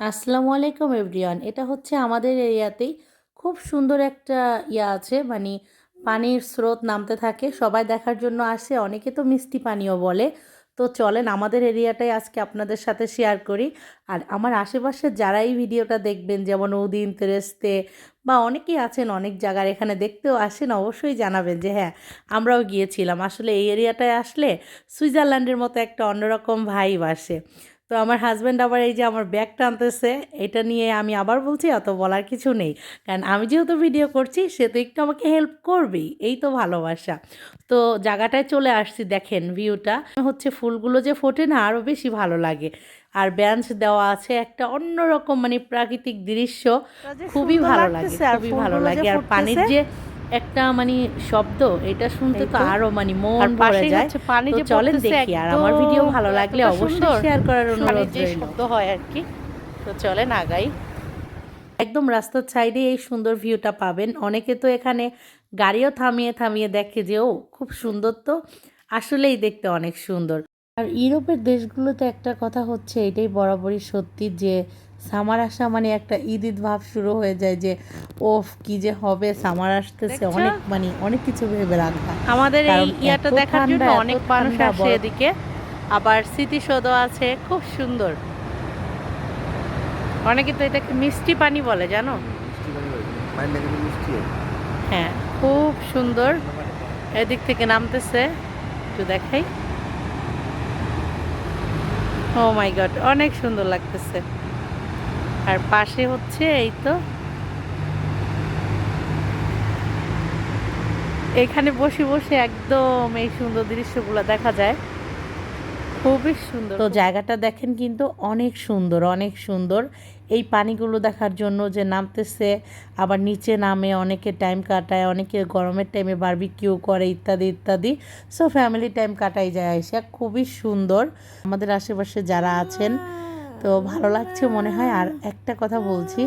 আসসালামু আলাইকুম এভরিওয়ান। এটা হচ্ছে আমাদের এরিয়াতেই খুব সুন্দর একটা ইয়া আছে মানে পানির স্রোত নামতে থাকে। সবাই দেখার জন্য আসে, অনেকে তো মিষ্টি পানিও বলে। তো চলেন আমাদের এরিয়াটাই আজকে আপনাদের সাথে শেয়ার করি। আর আমার আশেপাশে যারা এই ভিডিওটা দেখবেন, যেমন উদিন, তেরেস্তে বা অনেকেই আছেন, অনেক জায়গার এখানে দেখতেও আসেন, অবশ্যই জানাবেন যে হ্যাঁ আমরাও গিয়েছিলাম। আসলে এই এরিয়াটায় আসলে সুইজারল্যান্ডের মতো একটা অন্যরকম ভাইব আসে। তো আমার হাজব্যান্ড আবার এই যে আমার ব্যাগ টানতেছে এটা নিয়ে আমি আবার বলছি অত বলার কিছু নেই। কারণ আমি যেহেতু ভিডিও করছি সে তো একটু আমাকে হেল্প করবেই এই তো ভালোবাসা। তো জায়গাটায় চলে আসছি দেখেন ভিউটা হচ্ছে ফুলগুলো যে ফোটে না আরও বেশি ভালো লাগে। আর বেঞ্চ দেওয়া আছে একটা অন্যরকম মানে প্রাকৃতিক দৃশ্য খুবই ভালো লাগে খুবই ভালো লাগে। আর পানির যে একটা মানে শব্দ এটা শুনতে তো আরও মানে মন ভরে যায়। পানি যে চলেন দেখি আর আমার ভিডিও ভালো লাগলে অবশ্যই শেয়ার করার অনুরোধ রইল। শব্দ হয় আর কি। তো চলেন আগাই। একদম রাস্তার সাইডে এই সুন্দর ভিউটা পাবেন। অনেকে তো এখানে গাড়িও থামিয়ে থামিয়ে দেখে যে ও খুব সুন্দর তো। আসলেই দেখতে অনেক সুন্দর। আর ইউরোপের দেশগুলোতে একটা কথা হচ্ছে এটাই বরাবরই সত্যি যে সামার আসা মানে একটা ঈদ ঈদ ভাব শুরু হয়ে যায় যে ওফ কি যে হবে সামার আসতেছে অনেক মানে অনেক কিছু ভেবে রাখা। আমাদের এই ইয়াটা দেখার জন্য অনেক মানুষ আসে এদিকে। আবার স্মৃতিসৌধ আছে খুব সুন্দর। অনেকে তো এটাকে মিষ্টি পানি বলে জানো? হয়। হ্যাঁ খুব সুন্দর। এদিক থেকে নামতেছে একটু দেখাই। ও মাই গড অনেক সুন্দর লাগতেছে। আর পাশে হচ্ছে এই তো। এখানে বসে বসে একদম এই সুন্দর দৃশ্যগুলো দেখা যায়। খুবই সুন্দর তো জায়গাটা দেখেন কিন্তু অনেক সুন্দর অনেক সুন্দর। এই পানিগুলো দেখার জন্য যে নামতেছে আবার নিচে নামে অনেকে টাইম কাটায় অনেকে গরমের টাইমে বারবিকিউ করে ইত্যাদি ইত্যাদি। সো ফ্যামিলি টাইম কাটাই যায় এসে খুবই সুন্দর। আমাদের আশেপাশে যারা আছেন তো ভালো লাগছে মনে হয়। আর একটা কথা বলছি,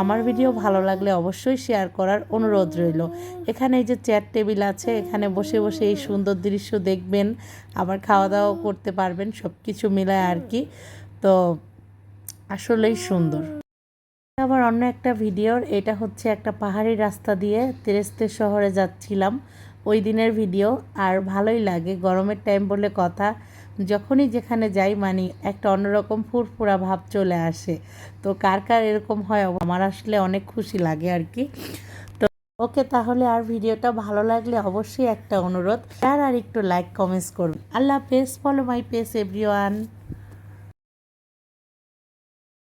আমার ভিডিও ভালো লাগলে অবশ্যই শেয়ার করার অনুরোধ রইল। এখানে এই যে চেয়ার টেবিল আছে, এখানে বসে বসে এই সুন্দর দৃশ্য দেখবেন, আবার খাওয়া দাওয়া করতে পারবেন সব কিছু মিলায় আর কি। তো আসলেই সুন্দর। আবার অন্য একটা ভিডিওর এটা হচ্ছে একটা পাহাড়ি রাস্তা দিয়ে তেরেস্তে শহরে যাচ্ছিলাম। ওই দিনের ভিডিও আর ভালোই লাগে, গরমের টাইম বলে কথা। যখনই যেখানে যাই মানে একটা অন্যরকম ফুরফুরা ভাব চলে আসে। তো কার কার এরকম হয়, আমার আসলে অনেক খুশি লাগে আর কি। তো ওকে তাহলে আর ভিডিওটা ভালো লাগলে অবশ্যই একটা অনুরোধ। আর আর একটু লাইক কমেন্টস করুন। আল্লাহ page follow my page everyone